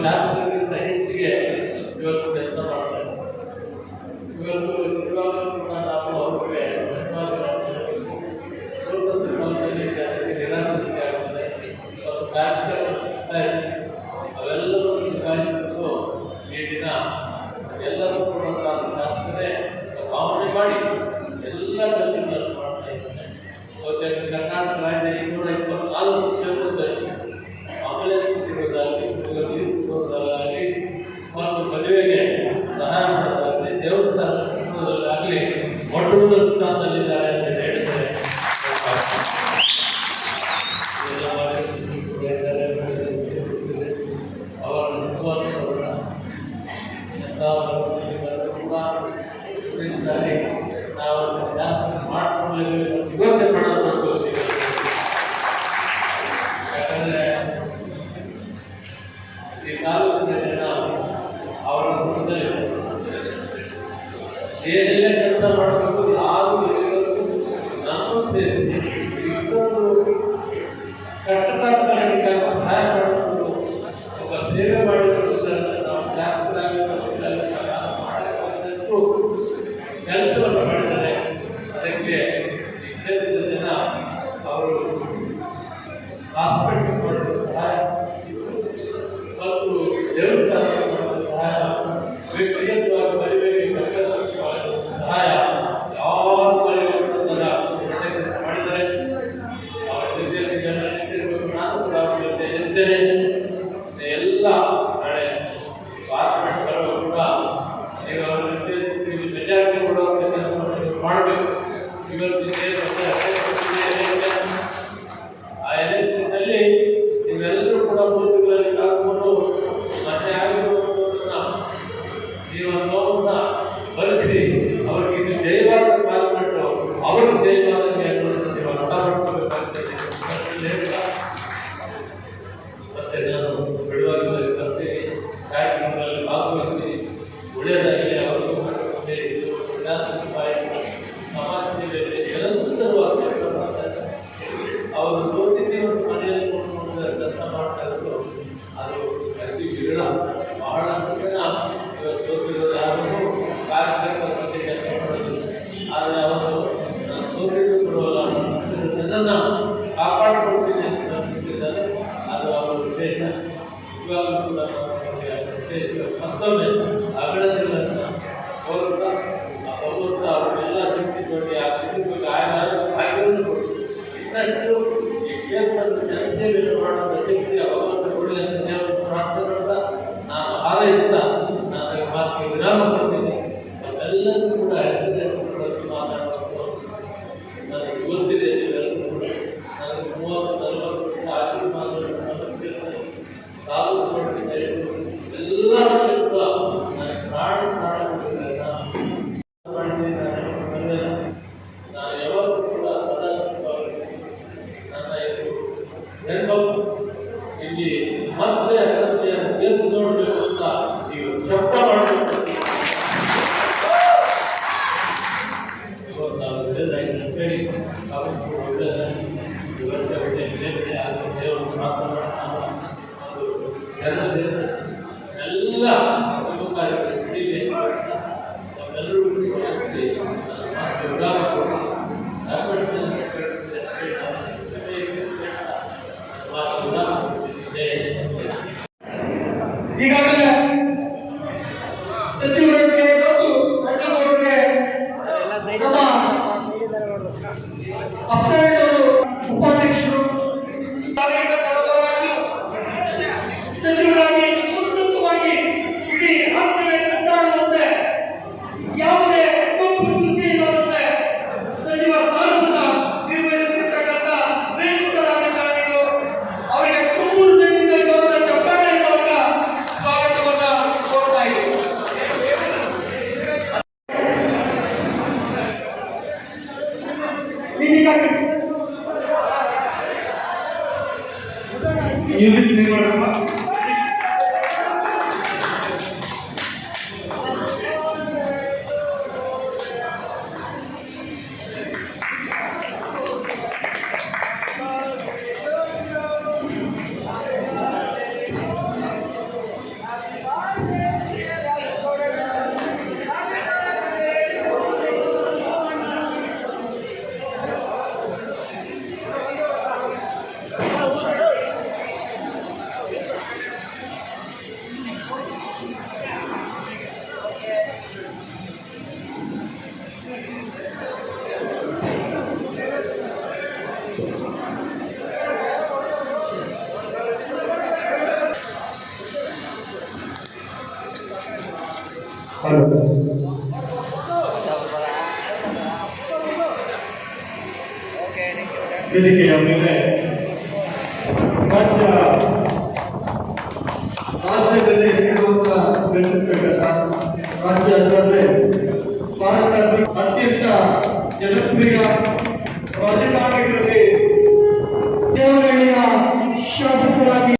enough சாப்பிட்டு ನೋಡಿ ಆ ಕುಟುಂಬಕ್ಕೆ ಆಯಾರು ಕಾರ್ಯವನ್ನು ಕೊಟ್ಟು ಇಷ್ಟು ಜನತೆಯಲ್ಲಿ ನೋಡೋಣ ಶಕ್ತಿ ಅವಾಗ you ये देखिए हमने पाँच से पाँच ಅತ್ಯಂತ ಜನಪ್ರಿಯ ರಾಜಕಾರಣಿಗಳಲ್ಲಿ ಶಾಸಕರಾಗಿ